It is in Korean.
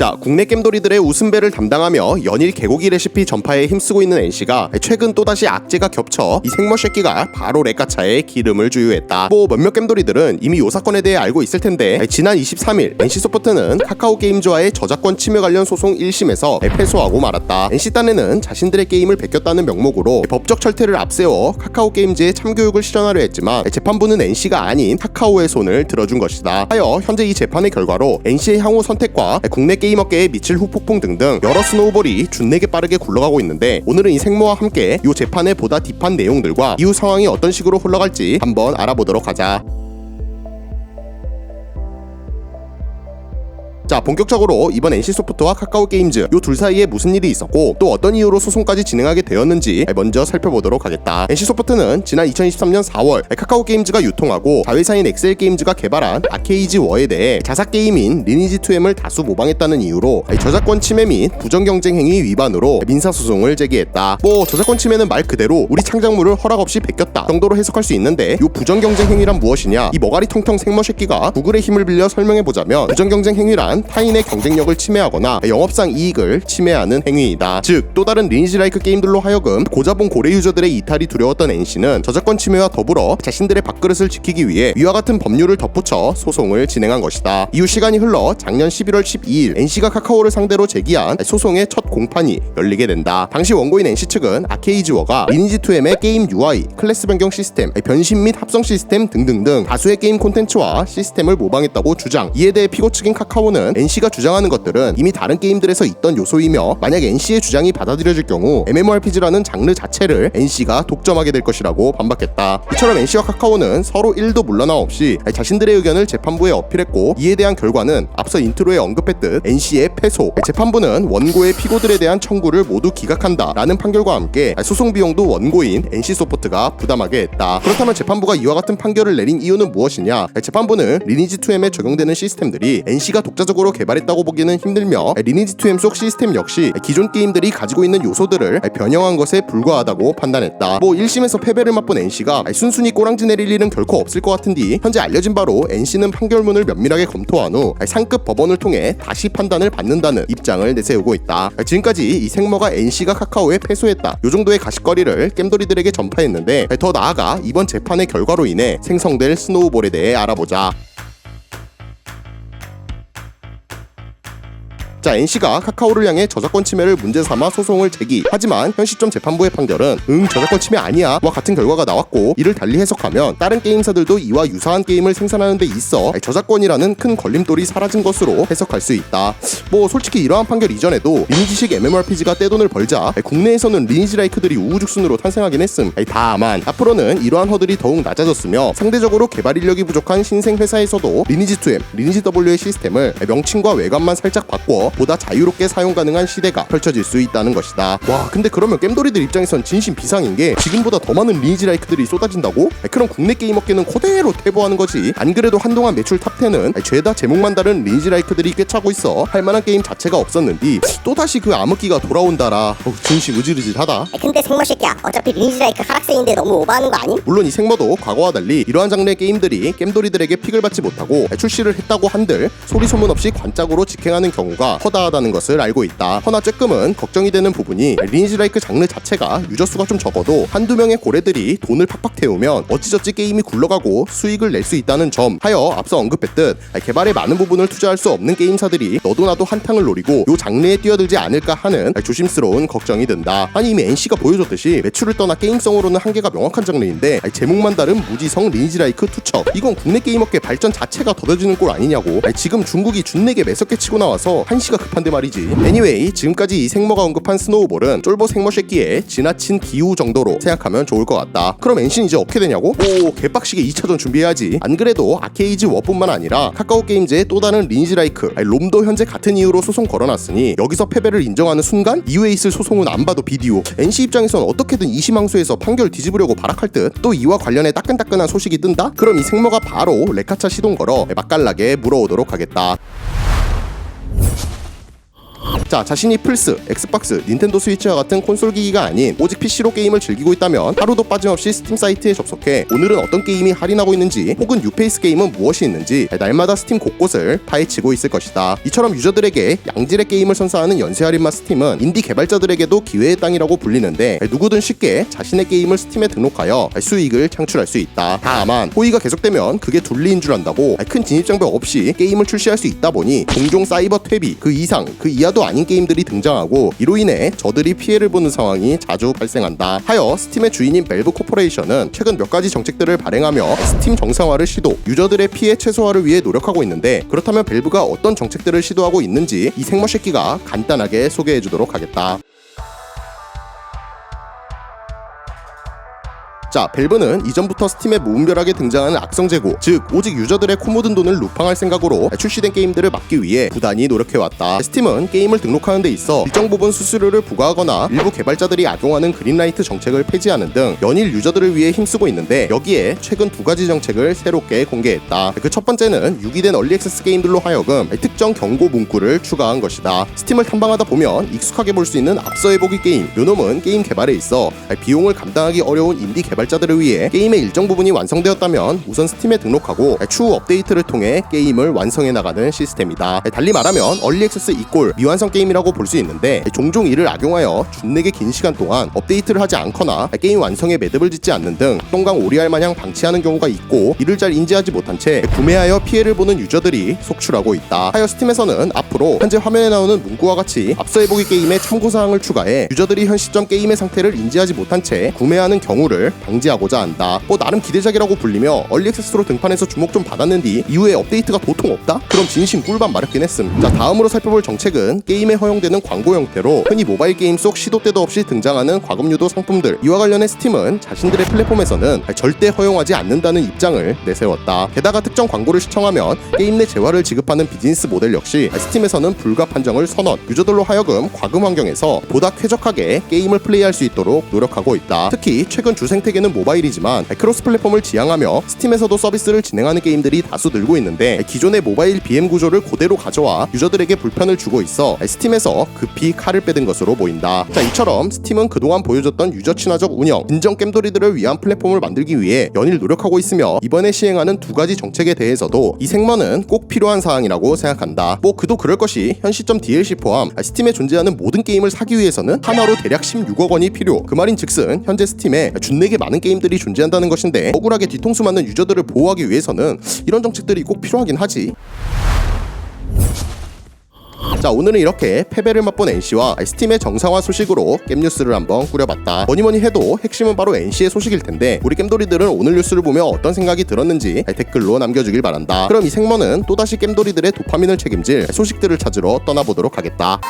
자, 국내 겜돌이들의 웃음배를 담당하며 연일 개고기 레시피 전파에 힘쓰고 있는 NC가 최근 또다시 악재가 겹쳐 이 생머 새끼가 바로 레카차에 기름을 주유했다. 뭐 몇몇 겜돌이들은 이미 요 사건에 대해 알고 있을 텐데 지난 23일 NC 소프트는 카카오 게임즈와의 저작권 침해 관련 소송 1심에서 패소하고 말았다. NC 딴에는 자신들의 게임을 베꼈다는 명목으로 법적 철퇴를 앞세워 카카오 게임즈의 참교육을 실현하려 했지만 재판부는 NC가 아닌 카카오의 손을 들어준 것이다. 하여 현재 이 재판의 결과로 NC의 향후 선택과 국내 게임 업계에 미칠 후폭풍 등등 여러 스노우볼이 준내게 빠르게 굴러가고 있는데 오늘은 이 생모와 함께 이 재판의 보다 딥한 내용들과 이후 상황이 어떤 식으로 흘러갈지 한번 알아보도록 하자. 자 본격적으로 이번 NC소프트와 카카오 게임즈 요 둘 사이에 무슨 일이 있었고 또 어떤 이유로 소송까지 진행하게 되었는지 먼저 살펴보도록 하겠다. NC소프트는 지난 2023년 4월 카카오 게임즈가 유통하고 자회사인 엑셀 게임즈가 개발한 아케이지 워에 대해 자사 게임인 리니지 2M을 다수 모방했다는 이유로 저작권 침해 및 부정 경쟁 행위 위반으로 민사 소송을 제기했다. 뭐 저작권 침해는 말 그대로 우리 창작물을 허락 없이 베꼈다 정도로 해석할 수 있는데 요 부정 경쟁 행위란 무엇이냐? 이 머가리 통통 생머 새끼가 구글의 힘을 빌려 설명해 보자면 부정 경쟁 행위란 타인의 경쟁력을 침해하거나 영업상 이익을 침해하는 행위이다. 즉 또 다른 리니지 라이크 게임들로 하여금 고자본 고래 유저들의 이탈이 두려웠던 NC는 저작권 침해와 더불어 자신들의 밥그릇을 지키기 위해 위와 같은 법률을 덧붙여 소송을 진행한 것이다. 이후 시간이 흘러 작년 11월 12일 NC가 카카오를 상대로 제기한 소송의 첫 공판이 열리게 된다. 당시 원고인 NC 측은 아케이즈워가 리니지 2M의 게임 UI, 클래스 변경 시스템, 변신 및 합성 시스템 등등등 다수의 게임 콘텐츠와 시스템을 모방했다고 주장. 이에 대해 피고 측인 카카오는 NC가 주장하는 것들은 이미 다른 게임들에서 있던 요소이며 만약 NC의 주장이 받아들여질 경우 MMORPG라는 장르 자체를 NC가 독점하게 될 것이라고 반박했다. 이처럼 NC와 카카오는 서로 1도 물러나 없이 자신들의 의견을 재판부에 어필했고 이에 대한 결과는 앞서 인트로에 언급했듯 NC의 패소. 재판부는 원고의 피고들에 대한 청구를 모두 기각한다 라는 판결과 함께 소송 비용도 원고인 NC 소프트가 부담하게 했다. 그렇다면 재판부가 이와 같은 판결을 내린 이유는 무엇이냐? 재판부는 리니지 2M에 적용되는 시스템들이 NC가 독자적으로 개발했다고 보기는 힘들며 리니지 2M 속 시스템 역시 기존 게임들이 가지고 있는 요소들을 변형한 것에 불과하다고 판단했다. 뭐 1심에서 패배를 맛본 NC가 순순히 꼬랑지 내릴 일은 결코 없을 것 같은디 현재 알려진 바로 NC는 판결문을 면밀하게 검토한 후 상급 법원을 통해 다시 판단을 받는다는 입장을 내세우고 있다. 지금까지 이 생머가 NC가 카카오에 패소했다. 요 정도의 가십거리를 겜돌이들에게 전파했는데 더 나아가 이번 재판의 결과로 인해 생성될 스노우볼에 대해 알아보자. 자 NC가 카카오를 향해 저작권 침해를 문제 삼아 소송을 제기. 하지만 현 시점 재판부의 판결은 응 저작권 침해 아니야 와 같은 결과가 나왔고 이를 달리 해석하면 다른 게임사들도 이와 유사한 게임을 생산하는 데 있어 저작권이라는 큰 걸림돌이 사라진 것으로 해석할 수 있다. 뭐 솔직히 이러한 판결 이전에도 리니지식 MMORPG가 떼돈을 벌자 국내에서는 리니지 라이크들이 우후죽순으로 탄생하긴 했음. 다만 앞으로는 이러한 허들이 더욱 낮아졌으며 상대적으로 개발 인력이 부족한 신생 회사에서도 리니지 2M, 리니지 W의 시스템을 명칭과 외관만 살짝 바꿔 보다 자유롭게 사용 가능한 시대가 펼쳐질 수 있다는 것이다. 와, 근데 그러면 겜돌이들 입장에선 진심 비상인 게 지금보다 더 많은 리니지 라이크들이 쏟아진다고? 그럼 국내 게임 업계는 그대로 퇴보하는 거지. 안 그래도 한동안 매출 탑10은 죄다 제목만 다른 리니지 라이크들이 꿰차고 있어 할 만한 게임 자체가 없었는데 또 다시 그 암흑기가 돌아온다라. 어, 진심 으질으질하다. 아, 근데 생머 새끼야 어차피 리니지 라이크 하락세인데 너무 오버하는 거 아님? 물론 이 생머도 과거와 달리 이러한 장르의 게임들이 겜돌이들에게 픽을 받지 못하고 출시를 했다고 한들 소리 소문 없이 관짝으로 직행하는 경우가 허다하다는 것을 알고 있다. 허나 쬐끔은 걱정이 되는 부분이 리니지 라이크 장르 자체가 유저 수가 좀 적어도 한두 명의 고래들이 돈을 팍팍 태우면 어찌저찌 게임이 굴러가고 수익을 낼 수 있다는 점 하여 앞서 언급했듯 개발에 많은 부분을 투자할 수 없는 게임사들이 너도 나도 한탕을 노리고 요 장르에 뛰어들지 않을까 하는 조심스러운 걱정이 든다. 아니 이미 NC가 보여줬듯이 매출을 떠나 게임성으로는 한계가 명확한 장르인데 제목만 다른 무지성 리니지 라이크 투척 이건 국내 게임업계 발전 자체가 더뎌지는 꼴 아니냐고 지금 중국이 준내게 매섭게 치고 나와서 한시 가 급한데 말이지. Anyway 지금까지 이 생머가 언급한 스노우볼은 쫄보 생머 새끼의 지나친 기후 정도로 생각하면 좋을 것 같다. 그럼 NC는 이제 어떻게 되냐고? 오 개빡시게 2차전 준비해야지. 안 그래도 아케이지 워뿐만 아니라 카카오 게임즈의 또 다른 리니지 라이크 아니, 롬도 현재 같은 이유로 소송 걸어놨으니 여기서 패배를 인정하는 순간 이후에 있을 소송은 안 봐도 비디오. NC 입장에선 어떻게든 이심항소에서 판결 뒤집으려고 발악할 듯 또 이와 관련해 따끈따끈한 소식이 뜬다? 그럼 이 생머가 바로 레카차 시동 걸어 맛깔나게 물어오도록 하겠다 자 자신이 플스, 엑스박스, 닌텐도 스위치와 같은 콘솔 기기가 아닌 오직 PC로 게임을 즐기고 있다면 하루도 빠짐없이 스팀 사이트에 접속해 오늘은 어떤 게임이 할인하고 있는지 혹은 뉴페이스 게임은 무엇이 있는지 날마다 스팀 곳곳을 파헤치고 있을 것이다. 이처럼 유저들에게 양질의 게임을 선사하는 연쇄 할인마 스팀은 인디 개발자들에게도 기회의 땅이라고 불리는데 누구든 쉽게 자신의 게임을 스팀에 등록하여 수익을 창출할 수 있다. 다만 호의가 계속되면 그게 둘리인 줄 안다고 큰 진입 장벽 없이 게임을 출시할 수 있다 보니 종종 사이버 퇴비 그 이상 그 이하도 아닌 게임들이 등장하고 이로 인해 저들이 피해를 보는 상황이 자주 발생한다. 하여 스팀의 주인인 밸브 코퍼레이션은 최근 몇 가지 정책들을 발행하며 스팀 정상화를 시도, 유저들의 피해 최소화를 위해 노력하고 있는데 그렇다면 밸브가 어떤 정책들을 시도하고 있는지 이 생머 새끼가 간단하게 소개해 주도록 하겠다. 자, 밸브는 이전부터 스팀에 무분별하게 등장하는 악성 재고, 즉 오직 유저들의 코 묻은 돈을 루팡할 생각으로 출시된 게임들을 막기 위해 부단히 노력해왔다. 스팀은 게임을 등록하는 데 있어 일정 부분 수수료를 부과하거나 일부 개발자들이 악용하는 그린라이트 정책을 폐지하는 등 연일 유저들을 위해 힘쓰고 있는데 여기에 최근 두 가지 정책을 새롭게 공개했다. 그 첫 번째는 유기된 얼리 액세스 게임들로 하여금 특정 경고 문구를 추가한 것이다. 스팀을 탐방하다 보면 익숙하게 볼 수 있는 앞서 해보기 게임, 요놈은 게임 개발에 있어 비용을 감당하기 어려운 인디 개발 자들을 위해 게임의 일정 부분이 완성되었다면 우선 스팀에 등록하고 추후 업데이트를 통해 게임을 완성해 나가는 시스템이다. 달리 말하면 얼리 액세스 이꼴 미완성 게임이라고 볼 수 있는데 종종 이를 악용하여 준내게 긴 시간 동안 업데이트를 하지 않거나 게임 완성에 매듭을 짓지 않는 등 똥강 오리알 마냥 방치하는 경우가 있고 이를 잘 인지하지 못한 채 구매하여 피해를 보는 유저들이 속출하고 있다. 하여 스팀에서는 앞으로 현재 화면에 나오는 문구와 같이 앞서 해보기 게임에 참고사항을 추가해 유저들이 현 시점 게임의 상태를 인지하지 못한 채 구매하는 경우를 방지하고자 한다. 뭐 나름 기대작이라고 불리며 얼리액세스로 등판해서 주목 좀 받았는 뒤 이후에 업데이트가 도통 없다? 그럼 진심 꿀밤 마렵긴 했음. 자 다음으로 살펴볼 정책은 게임에 허용되는 광고 형태로 흔히 모바일 게임 속 시도 때도 없이 등장하는 과금 유도 상품들 이와 관련해 스팀은 자신들의 플랫폼에서는 절대 허용하지 않는다는 입장을 내세웠다. 게다가 특정 광고를 시청하면 게임 내 재화를 지급하는 비즈니스 모델 역시 스팀에서는 불가 판정을 선언 유저들로 하여금 과금 환경에서 보다 쾌적하게 게임을 플레이할 수 있도록 노력하고 있다. 특히 최근 주 생태계 는 모바일이지만 크로스 플랫폼을 지향하며 스팀에서도 서비스를 진행하는 게임들이 다수 늘고 있는데 기존의 모바일 BM 구조를 그대로 가져와 유저들에게 불편을 주고 있어 스팀에서 급히 칼을 빼든 것으로 보인다. 자 이처럼 스팀은 그동안 보여줬던 유저 친화적 운영, 인정 겜돌이들을 위한 플랫폼을 만들기 위해 연일 노력하고 있으며 이번에 시행하는 두 가지 정책에 대해서도 이 생머는 꼭 필요한 사항이라고 생각한다. 뭐 그도 그럴 것이 현 시점 DLC 포함 스팀에 존재하는 모든 게임을 사기 위해서는 하나로 대략 16억 원이 필요. 그 말인 즉슨 현재 스팀에 준내게 많은 게임들이 존재한다는 것인데 억울하게 뒤통수 맞는 유저들을 보호하기 위해서는 이런 정책들이 꼭 필요하긴 하지. 자 오늘은 이렇게 패배를 맛본 NC와 스팀의 정상화 소식으로 겜 뉴스를 한번 꾸려봤다. 뭐니 뭐니 해도 핵심은 바로 NC의 소식일 텐데 우리 겜돌이들은 오늘 뉴스를 보며 어떤 생각이 들었는지 댓글로 남겨주길 바란다. 그럼 이 생머는 또다시 겜돌이들의 도파민을 책임질 소식들을 찾으러 떠나보도록 하겠다